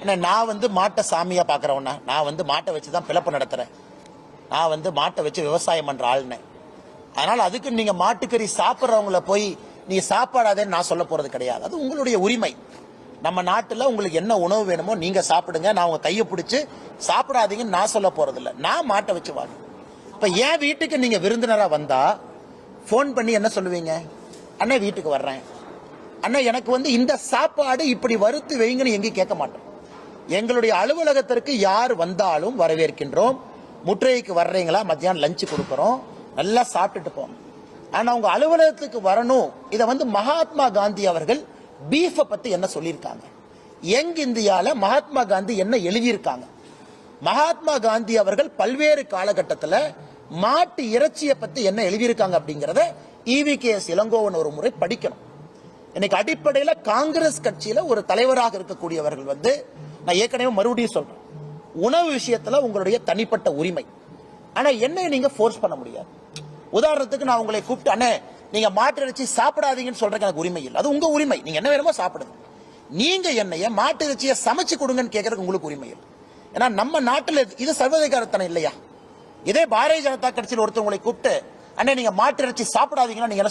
ஏன்னா நான் வந்து மாட்டை சாமியா பார்க்குறவனா நான் வந்து மாட்டை வச்சு தான் பிழப்பு நடத்துறேன். நான் வந்து மாட்டை வச்சு விவசாயம் பண்ற ஆளுனேன் அதனால அதுக்கு நீங்க மாட்டுக்கறி சாப்பிட்றவங்கள போய் நீ சாப்பிடாதேன்னு நான் சொல்ல போறது கிடையாது. அது உங்களுடைய உரிமை. நம்ம நாட்டில் உங்களுக்கு என்ன உணவு வேணுமோ நீங்க சாப்பிடுங்க. நான் உங்க கையை பிடிச்சி சாப்பிடாதீங்கன்னு நான் சொல்ல போறது நான் மாட்டை வச்சு வாங்க இப்ப என் வீட்டுக்கு நீங்க விருந்தினரா வந்தா ஃபோன் பண்ணி என்ன சொல்லுவீங்க? அண்ணே வீட்டுக்கு வர்றேன். அண்ணா எனக்கு வந்து இந்த சாப்பாடு இப்படி வறுத்து வைங்கன்னு எங்கேயும் கேட்க மாட்டோம். எங்களுடைய அலுவலகத்திற்கு யார் வந்தாலும் வரவேற்கின்றோம். முற்றைக்கு வர்றீங்களா? மத்தியானம் லஞ்சு கொடுக்குறோம். நல்லா சாப்பிட்டுட்டு போகணும் ஆனா உங்க அலுவலகத்துக்கு வரணும். இதை வந்து மகாத்மா காந்தி அவர்கள் பீஃபை பத்தி என்ன சொல்லியிருக்காங்க? யங் இந்தியால மகாத்மா காந்தி என்ன எழுதியிருக்காங்க? மகாத்மா காந்தி அவர்கள் பல்வேறு காலகட்டத்தில் மாட்டு இறைச்சியை பத்தி என்ன எழுதியிருக்காங்க அப்படிங்கறத இவி கே எஸ் இளங்கோவன் ஒரு முறை படிக்கணும். இன்னைக்கு அடிப்படையில காங்கிரஸ் கட்சியில ஒரு தலைவராக இருக்கக்கூடியவர்கள் வந்து நான் ஏற்கனவே மறுபடியும் சொல்றேன். உணவு விஷயத்துல உங்களுடைய தனிப்பட்ட உரிமை. ஆனா என்னை நீங்க ஃபோர்ஸ் பண்ண முடியாது. உதாரணத்துக்கு நான் உங்களை கூப்பிட்டு அண்ணே நீங்க மாட்டு இறைச்சி சாப்பிடாதீங்கன்னு சொல்றதுக்கு எனக்கு உரிமை இல்லை. அது உங்க உரிமை. நீங்க என்ன வேணுமோ சாப்பிடுங்க. நீங்க என்னைய மாட்டு இறைச்சியை சமைச்சு கொடுங்கன்னு கேட்கறதுக்கு உங்களுக்கு உரிமை இல்லை. ஏன்னா நம்ம நாட்டுல இது- சர்வதிகாரத்தனம் இல்லையா? இதே பாரதிய ஜனதா கட்சியில் ஒருத்தவங்களை கூப்பிட்டு அண்ணே நீங்க மாட்டு இறைச்சி சாப்பிடாதீங்கன்னா நீங்க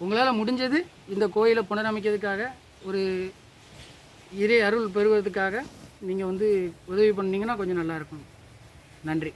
உங்களால் முடிஞ்சது இந்த கோயிலை புனரமைக்கிறதுக்காக ஒரு இறை அருள் பெறுவதற்காக நீங்கள் வந்து உதவி பண்ணிங்கன்னா கொஞ்சம் நல்லாயிருக்கும் நன்றி.